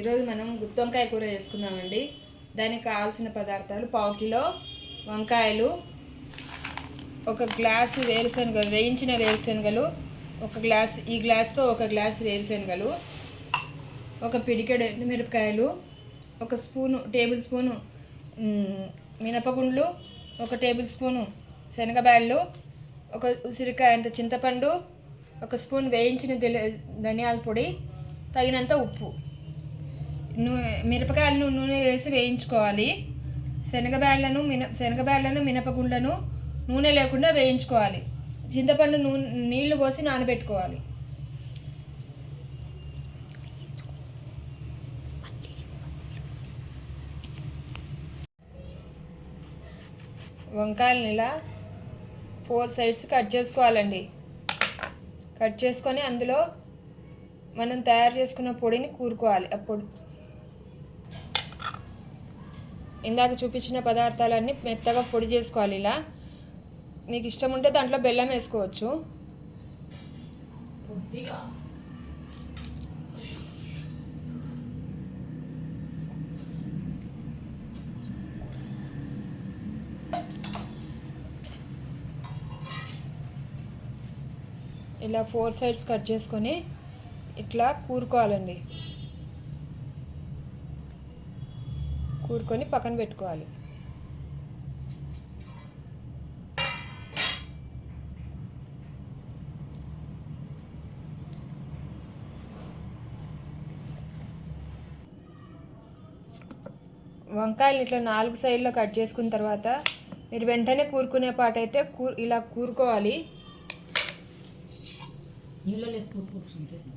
ఈరోజు మనం గుత్తొంకాయ కూర చేసుకుందామండి. దానికి కావాల్సిన పదార్థాలు పావు కిలో వంకాయలు ఒక గ్లాసు వేరుశనగ వేయించిన వేరుశనగలు ఒక గ్లాస్ ఈ గ్లాస్తో ఒక గ్లాస్ వేరుశనగలు ఒక పిడికెడు మిరపకాయలు ఒక స్పూను టేబుల్ స్పూను మినపగుండ్లు ఒక టేబుల్ స్పూను శనగబ్యాళ్ళు ఒక ఉసిరికాయ అంత చింతపండు ఒక స్పూన్ వేయించిన ధనియాల పొడి తగినంత ఉప్పు. నూనె మిరపకాయలను నూనె వేసి వేయించుకోవాలి. శనగబ్యాళ్ళను మిన శనగబ్యాళ్ళను మినపగుండ్లను నూనె లేకుండా వేయించుకోవాలి. చింతపండు నూనె నీళ్ళు పోసి నానబెట్టుకోవాలి. వంకాయలని ఇలా ఫోర్ సైడ్స్ కట్ చేసుకోవాలండి. కట్ చేసుకొని అందులో మనం తయారు చేసుకున్న పొడిని కూరుకోవాలి. అప్పుడు ఇందాక చూపించిన పదార్థాలన్నీ మెత్తగా పొడి చేసుకోవాలి ఇలా. మీకు ఇష్టం ఉంటే దాంట్లో బెల్లం వేసుకోవచ్చు. ఇలా ఫోర్ సైడ్స్ కట్ చేసుకొని ఇట్లా కూరుకోవాలండి. కూరుకొని పక్కన పెట్టుకోవాలి. వంకాయలు ఇట్లా నాలుగు సైడ్లో కట్ చేసుకున్న తర్వాత మీరు వెంటనే కూరుకునే పాటైతే కూ ఇలా కూరుకోవాలి.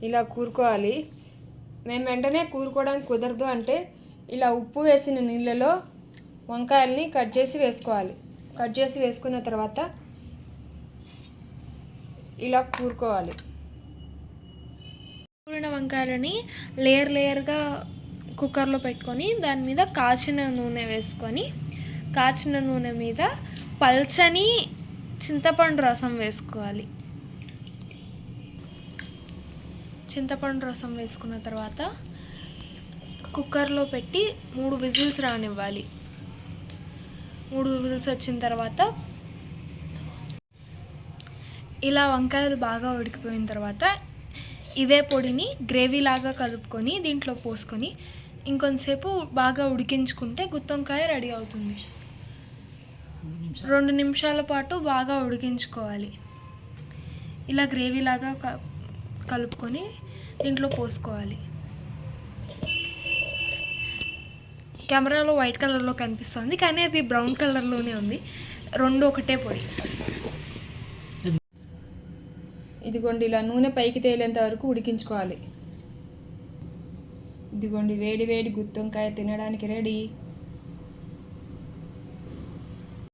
ఇలా కూరుకోవాలి. మేము వెంటనే కూరుకోవడానికి కుదరదు అంటే ఇలా ఉప్పు వేసిన నీళ్ళలో వంకాయల్ని కట్ చేసి వేసుకోవాలి. కట్ చేసి వేసుకున్న తర్వాత ఇలా కూరుకోవాలి. కూరిన వంకాయలని లేయర్ లేయర్గా కుక్కర్లో పెట్టుకొని దాని మీద కాచిన నూనె వేసుకొని కాచిన నూనె మీద పల్చని చింతపండు రసం వేసుకోవాలి. చింతపండు రసం వేసుకున్న తర్వాత కుక్కర్లో పెట్టి మూడు విజిల్స్ రానివ్వాలి. మూడు విజిల్స్ వచ్చిన తర్వాత ఇలా వంకాయలు బాగా ఉడికిపోయిన తర్వాత ఇదే పొడిని గ్రేవీ లాగా కలుపుకొని దీంట్లో పోసుకొని ఇంకొంతసేపు బాగా ఉడికించుకుంటే గుత్తొంకాయ రెడీ అవుతుంది. రెండు నిమిషాల పాటు బాగా ఉడికించుకోవాలి. ఇలా గ్రేవీ లాగా క- కలుపుకొని దీంట్లో పోసుకోవాలి. కెమెరాలో వైట్ కలర్లో కనిపిస్తుంది కానీ అది బ్రౌన్ కలర్లోనే ఉంది. రెండు ఒకటే పొడి ఇదిగోండి ఇలా నూనె పైకి తేలేంత వరకు ఉడికించుకోవాలి. ఇదిగోండి వేడి వేడి గుత్తొంకాయ తినడానికి రెడీ.